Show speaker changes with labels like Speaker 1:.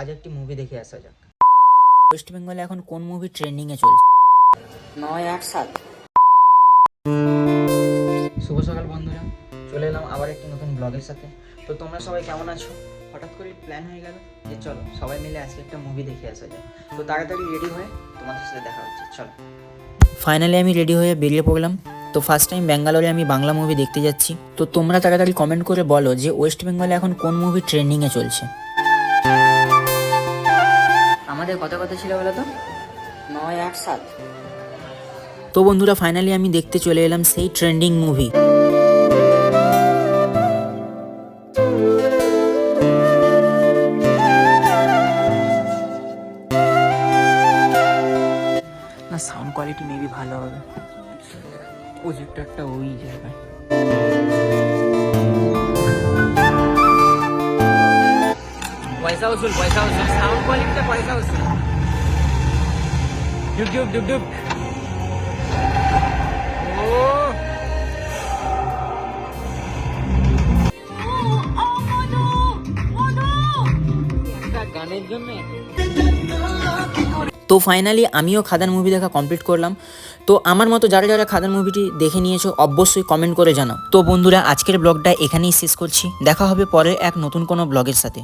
Speaker 1: আজ একটি মুভি দেখে আসা যাক।
Speaker 2: ওয়েস্ট বেঙ্গলে এখন কোন মুভি ট্রেন্ডিংয়ে চলছে?
Speaker 3: নয় আট সাত।
Speaker 1: শুভ সকাল বন্ধুরা চলে এলাম আবার একটি নতুন ব্লগের সাথে। তো তোমরা সবাই কেমন আছো? হঠাৎ করে প্ল্যান হয়ে গেল যে চলো সবাই মিলে আজকে একটা মুভি দেখে আসা যাক। তো তাড়াতাড়ি রেডি হয়ে তোমাদের সাথে দেখা হচ্ছে চলো।
Speaker 2: ফাইনালি আমি রেডি হয়ে বেরিয়ে পড়লাম। তো ফার্স্ট টাইম ব্যাঙ্গালোরে আমি বাংলা মুভি দেখতে যাচ্ছি। তো তোমরা তাড়াতাড়ি কমেন্ট করে বলো যে ওয়েস্ট বেঙ্গলে এখন কোন মুভি ট্রেন্ডিংয়ে চলছে?
Speaker 3: আমাদের কত কথা ছিল বলো তো? নয় আট সাত।
Speaker 2: তো বন্ধুরা ফাইনালি আমি দেখতে চলে এলাম সেই ট্রেন্ডিং মুভি
Speaker 1: না সাউন্ড কোয়ালিটি মেবি ভালো হবে। প্রজেক্টরটা ওই জায়গায়। পয়সা উসুল পয়সা উসুল। সাউন্ড কোয়ালিটিটা পয়সা ডুব ডুব ডুব গানের জন্য
Speaker 2: তো ফাইনালি আমিও খাদান মুভি দেখা কমপ্লিট করলাম। তো আমার মতো যারা যারা খাদান মুভিটি দেখে নিয়েছো, অবশ্যই কমেন্ট করে জানাও। তো বন্ধুরা, আজকের ব্লগটা এখানেই শেষ করছি। দেখা হবে পরে এক নতুন কোনো ব্লগের সাথে।